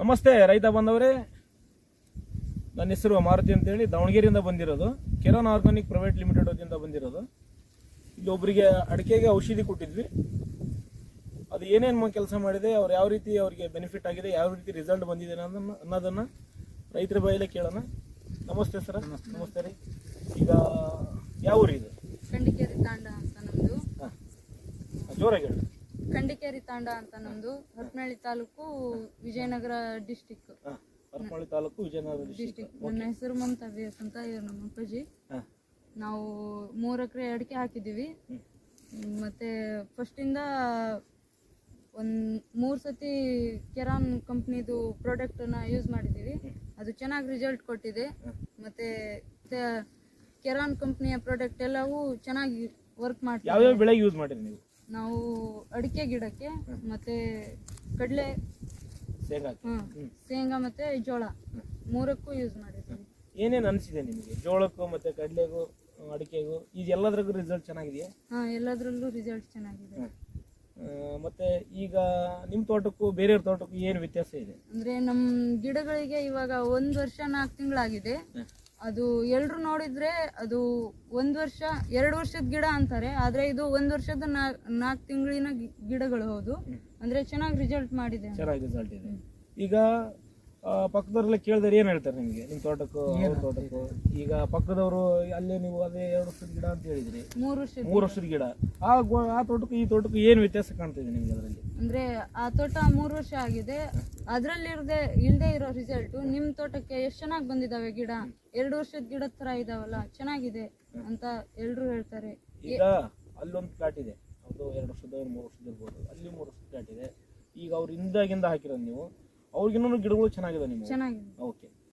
ನಮಸ್ತೆ ರೈತ ಬಂದವರೇ. ನನ್ನ ಹೆಸರು ಮಾರುತಿ ಅಂತೇಳಿ ದಾವಣಗೆರೆಯಿಂದ ಬಂದಿರೋದು. ಕೆರಾನ್ ಆರ್ಗಾನಿಕ್ ಪ್ರೈವೇಟ್ ಲಿಮಿಟೆಡ್ ವತಿಯಿಂದ ಬಂದಿರೋದು. ಇಲ್ಲಿ ಒಬ್ಬರಿಗೆ ಅಡಿಕೆಗೆ ಔಷಧಿ ಕೊಟ್ಟಿದ್ವಿ. ಅದು ಏನೇನು ಕೆಲಸ ಮಾಡಿದೆ ಅವ್ರು ಯಾವ ರೀತಿ ಅವರಿಗೆ ಬೆನಿಫಿಟ್ ಆಗಿದೆ ಯಾವ ರೀತಿ ರಿಸಲ್ಟ್ ಬಂದಿದೆ ಅನ್ನೋದನ್ನು ಅನ್ನೋದನ್ನು ರೈತರ ಬಾಯಲ್ಲೇ ಕೇಳೋಣ. ನಮಸ್ತೆ ಸರ್. ನಮಸ್ತೆ ರೀ. ಈಗ ಯಾವ ಊರಿದೆ ಜೋರಾಗಿ ಹೇಳಿ. ಕಂಡಿಕೇರಿ ತಾಂಡ ಅಂತ ನಮ್ದು ಹರಪನಹಳ್ಳಿ ತಾಲೂಕು ವಿಜಯನಗರ ಡಿಸ್ಟಿಕ್ ಹರಪನಹಳ್ಳಿ ತಾಲೂಕು ವಿಜಯನಗರ ಡಿಸ್ಟಿಕ್ ನನ್ನ ಹೆಸರು ಮಮತಾ ಬೇಸ್ ಅಂತ ಇವ್ರು ನಮ್ಮ ಅಪ್ಪಾಜಿ. ನಾವು ಮೂರು ಎಕರೆ ಅಡಿಕೆ ಹಾಕಿದ್ದೀವಿ. ಮತ್ತೆ ಫಸ್ಟಿಂದ ಒಂದು ಮೂರು ಸತಿ ಕೆರಾನ್ ಕಂಪ್ನಿದು ಪ್ರಾಡಕ್ಟನ್ನ ಯೂಸ್ ಮಾಡಿದ್ದೀವಿ. ಅದು ಚೆನ್ನಾಗಿ ರಿಸಲ್ಟ್ ಕೊಟ್ಟಿದೆ. ಮತ್ತೆ ಕೆರಾನ್ ಕಂಪ್ನಿಯ ಪ್ರಾಡಕ್ಟ್ ಎಲ್ಲವೂ ಚೆನ್ನಾಗಿ ವರ್ಕ್ ಮಾಡ್ತೀವಿ ಯಾವ್ಯಾವ ಬೆಳೆಗೆ ಯೂಸ್ ಮಾಡಿರಿ ನೀವು? ನಾವು ಅಡಿಕೆ ಗಿಡಕ್ಕೆ ಮತ್ತೆ ಕಡಲೆ ಹ್ಮ್ ಶೇಂಗಾ ಮತ್ತೆ ಜೋಳ ಮೂರಕ್ಕೂ ಯೂಸ್ ಮಾಡಿದ್ದೀವಿ. ಏನೇನು ಅನಿಸಿದೆ ನಿಮಗೆ? ಜೋಳಕ್ಕೂ ಮತ್ತೆ ಕಡಲೆಗೂ ಅಡಿಕೆಗೂ ಇದೆಲ್ಲದ್ರಿಗೂ ರಿಸಲ್ಟ್ ಚೆನ್ನಾಗಿದೆಯಾ? ಹಾ ಎಲ್ಲದರಲ್ಲೂ ರಿಸಲ್ಟ್ ಚೆನ್ನಾಗಿದೆ. ಆ, ಮತ್ತೆ ಈಗ ನಿಮ್ಮ ತೋಟಕ್ಕೂ ಬೇರೆಯವ್ರ ತೋಟಕ್ಕೂ ಏನು ವ್ಯತ್ಯಾಸ ಇದೆ? ಅಂದ್ರೆ ನಮ್ ಗಿಡಗಳಿಗೆ ಇವಾಗ ಒಂದ್ ವರ್ಷ ನಾಲ್ಕು ತಿಂಗಳಾಗಿದೆ. ಅದು ಎಲ್ರು ನೋಡಿದ್ರೆ ಅದು ಒಂದ್ ವರ್ಷ, ಎರಡು ವರ್ಷದ ಗಿಡ ಅಂತಾರೆ. ಆದ್ರೆ ಇದು ಒಂದ್ ವರ್ಷದ ನಾಲ್ಕು ತಿಂಗಳಿನ ಗಿಡಗಳು ಹೌದು. ಅಂದ್ರೆ ಚೆನ್ನಾಗಿ ರಿಸಲ್ಟ್ ಮಾಡಿದೆ ಚೆನ್ನಾಗಿ ರಿಸಲ್ಟ್ ಇದೆ. ಈಗ ಪಕ್ಕದವ್ರೆಲ್ಲ ಕೇಳಿದ್ರೆ ಏನು ಹೇಳ್ತಾರೆ ನಿಮಗೆ? ನಿಮ್ಮ ತೋಟಕ್ಕೂ ಅವ್ರ ತೋಟಕ್ಕೂ? ಈಗ ಪಕ್ಕದವರು ಅಲ್ಲೇ ನೀವು ಅದೇ ಎರಡು ವರ್ಷದ ಗಿಡ ಅಂತ ಹೇಳಿದ್ರಿ. ಮೂರು ವರ್ಷದ ಮೂರು ವರ್ಷದ ಗಿಡ. ಆ ಗೊ- ಆ ತೋಟಕ್ಕೂ ಈ ತೋಟಕ್ಕೂ ಏನು ವ್ಯತ್ಯಾಸ ಕಾಣ್ತಿದೆ ನಿಮಗೆ ಅದರಲ್ಲಿ? ಅಂದ್ರೆ ಆ ತೋಟ ಮೂರು ವರ್ಷ ಆಗಿದೆ. ಅದ್ರಲ್ಲಿ ಇಲ್ಲದೆ ಇಲ್ದೇ ಇರೋ ರಿಸಲ್ಟ್ ನಿಮ್ ತೋಟಕ್ಕೆ ಎಷ್ಟು ಚೆನ್ನಾಗಿ ಬಂದಿದಾವೆ ಗಿಡ? ಎರಡು ವರ್ಷದ ಗಿಡದ ತರ ಇದಾವಲ್ಲ ಚೆನ್ನಾಗಿದೆ ಅಂತ ಎಲ್ರು ಹೇಳ್ತಾರೆ. ಈಗ ಅಲ್ಲೊಂದು ಪ್ಲಾಟ್ ಇದೆ. ಅದು ಎರಡು ವರ್ಷದ ಮೂರು ವರ್ಷದ ಇರ್ಬೋದು. ಅಲ್ಲಿ ಮೂರು ವರ್ಷದ ಪ್ಲಾಟ್ ಇದೆ. ಈಗ ಅವ್ರು ಹಿಂದಾಗಿಂದ ಹಾಕಿರೋದು ನೀವು. ಅವ್ರಿಗಿನ್ನೂ ಗಿಡಗಳು ಚೆನ್ನಾಗಿದೆ ನಿಮ್ಗೆ? ಚೆನ್ನಾಗಿದೆ. ಓಕೆ